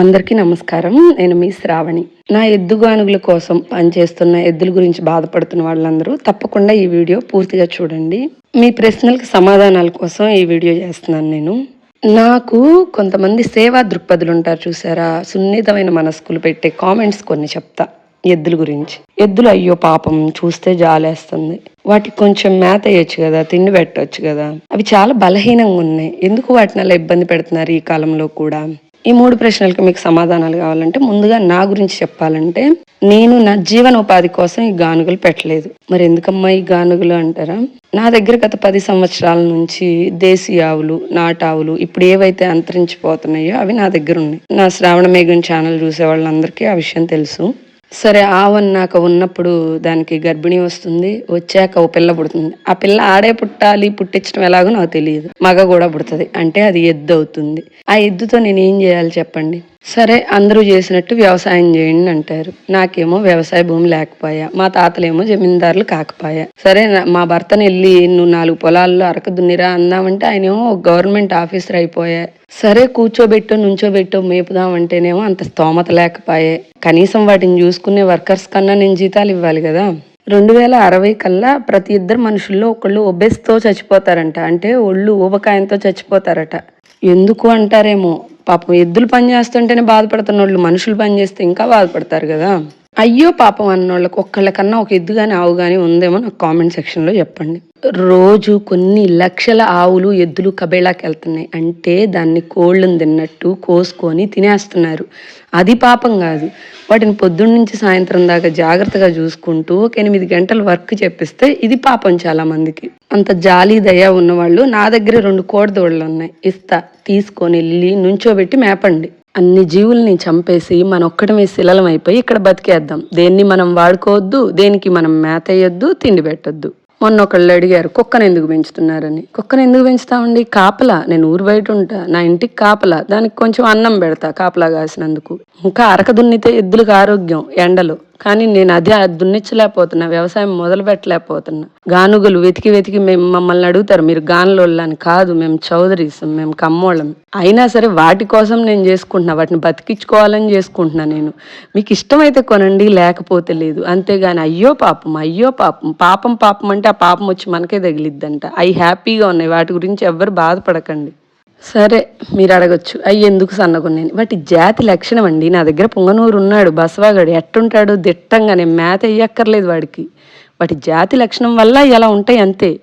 అందరికీ నమస్కారం. నేను మీ శ్రావణి. నా ఎద్దుగానుగుల కోసం పనిచేస్తున్న ఎద్దుల గురించి బాధపడుతున్న వాళ్ళందరూ తప్పకుండా ఈ వీడియో పూర్తిగా చూడండి. మీ ప్రశ్నలకు సమాధానాల కోసం ఈ వీడియో చేస్తున్నాను నేను. నాకు కొంతమంది సేవా దృక్పథులు ఉంటారు చూసారా? సున్నితమైన మనస్కులు పెట్టే కామెంట్స్ కొన్ని చెప్తా ఎద్దుల గురించి. ఎద్దులు అయ్యో పాపం చూస్తే జాలేస్తుంది. వాటికి కొంచెం మేత వేయచ్చు కదా తిండి పెట్టవచ్చు కదా. అవి చాలా బలహీనంగా ఉన్నాయి. ఎందుకు వాటిని అలా ఇబ్బంది పెడుతున్నారు ఈ కాలంలో కూడా? ఈ మూడు ప్రశ్నలకు మీకు సమాధానాలు కావాలంటే ముందుగా నా గురించి చెప్పాలంటే నేను నా జీవనోపాధి కోసం ఈ గానుగలు పెట్టలేదు. మరి ఎందుకమ్మా ఈ గానుగలు అంటారా? నా దగ్గర గత పది సంవత్సరాల నుంచి దేశీ ఆవులు నాటావులు ఇప్పుడు ఏవైతే అంతరించిపోతున్నాయో అవి నా దగ్గర ఉన్నాయి. నా శ్రావణ మేఘం ఛానల్ చూసే వాళ్ళందరికీ ఆ విషయం తెలుసు. సరే ఆవన్నాక ఉన్నప్పుడు దానికి గర్భిణీ వస్తుంది. వచ్చాక ఓ పిల్ల పుడుతుంది. ఆ పిల్ల ఆడే పుట్టాలి పుట్టించడం ఎలాగో నాకు తెలియదు. మగ కూడా పుడుతుంది. అంటే అది ఎద్దు అవుతుంది. ఆ ఎద్దుతో నేను ఏం చేయాలి చెప్పండి? సరే అందరూ చేసినట్టు వ్యవసాయం చేయండి అంటారు. నాకేమో వ్యవసాయ భూమి లేకపోయా మా తాతలేమో జమీందారులు కాకపోయా. సరే మా భర్తను వెళ్ళి నువ్వు నాలుగు పొలాల్లో అరక దున్నిరా అందామంటే ఆయనేమో గవర్నమెంట్ ఆఫీసర్ అయిపోయా. సరే కూర్చోబెట్టు నుంచోబెట్టో మేపుదాం అంటేనేమో అంత స్తోమత లేకపోయే. కనీసం వాటిని చూసుకునే వర్కర్స్ కన్నా నేను జీతాలు ఇవ్వాలి కదా. రెండు వేల అరవై కల్లా ప్రతి ఇద్దరు మనుషుల్లో ఒకళ్ళు ఒబెస్తో చచ్చిపోతారంట. అంటే ఒళ్ళు ఊబకాయంతో చచ్చిపోతారట. ఎందుకు అంటారేమో? పాపం ఎద్దులు పని చేస్తుంటేనే బాధపడుతున్న వాళ్ళు మనుషులు పని చేస్తే ఇంకా బాధపడతారు కదా. అయ్యో పాపం అన్నోళ్ళకి ఒక్కళ్ళకన్నా ఒక ఎద్దు కానీ ఆవు కానీ ఉందేమో నాకు కామెంట్ సెక్షన్లో చెప్పండి. రోజు కొన్ని లక్షల ఆవులు ఎద్దులు కబేళాకి వెళ్తున్నాయి. అంటే దాన్ని కోళ్ళను తిన్నట్టు కోసుకొని తినేస్తున్నారు. అది పాపం కాదు. వాటిని పొద్దున్న నుంచి సాయంత్రం దాకా జాగ్రత్తగా చూసుకుంటూ ఒక ఎనిమిది గంటలు వర్క్ చెప్పిస్తే ఇది పాపం చాలా మందికి అంత జాలి దయ ఉన్నవాళ్ళు నా దగ్గర రెండు కోడదోళ్ళు ఉన్నాయి. ఇస్తా తీసుకొని వెళ్ళి నుంచోబెట్టి మేపండి. అన్ని జీవుల్ని చంపేసి మన ఒక్కడమే శిలలం అయిపోయి ఇక్కడ బతికేద్దాం. దేన్ని మనం వాడుకోవద్దు దేనికి మనం మేత వేయొద్దు తిండి పెట్టొద్దు. మొన్న ఒకళ్ళు అడిగారు కుక్కను ఎందుకు పెంచుతున్నారని? కుక్కను ఎందుకు పెంచుతామండి? కాపలా. నేను ఊరు బయట ఉంటా. నా ఇంటికి కాపలా. దానికి కొంచెం అన్నం పెడతా కాపలా కాసినందుకు. ఇంకా అరక దున్నితే ఎద్దులకు ఆరోగ్యం. ఎండలు. కానీ నేను అదే దున్నిచ్చలేకపోతున్నా వ్యవసాయం మొదలు పెట్టలేకపోతున్నా గానుగలు వెతికి వెతికి మేము మమ్మల్ని అడుగుతారు మీరు గానులోళ్ళు అని కాదు మేము చౌదరీస్ మేము కమ్మోళ్ళం. అయినా సరే వాటి కోసం నేను చేసుకుంటున్నా వాటిని బతికించుకోవాలని చేసుకుంటున్నా నేను. మీకు ఇష్టమైతే కొనండి లేకపోతే లేదు. అంతేగాని అయ్యో పాపం అయ్యో పాపం. పాపం పాపం అంటే ఆ పాపం వచ్చి మనకే తగిలిద్దంట. అవి హ్యాపీగా ఉన్నాయి వాటి గురించి ఎవ్వరు బాధపడకండి. సరే మీరు అడగొచ్చు అయ్యి ఎందుకు సన్నగున్నాను వాటి జాతి లక్షణం అండి. నా దగ్గర పొంగనూరు ఉన్నాడు బసవాగాడు. ఎట్టుంటాడు దిట్టంగా నేను మేత వేయక్కర్లేదు వాడికి. వాటి జాతి లక్షణం వల్ల ఇలా ఉంటాయి అంతే.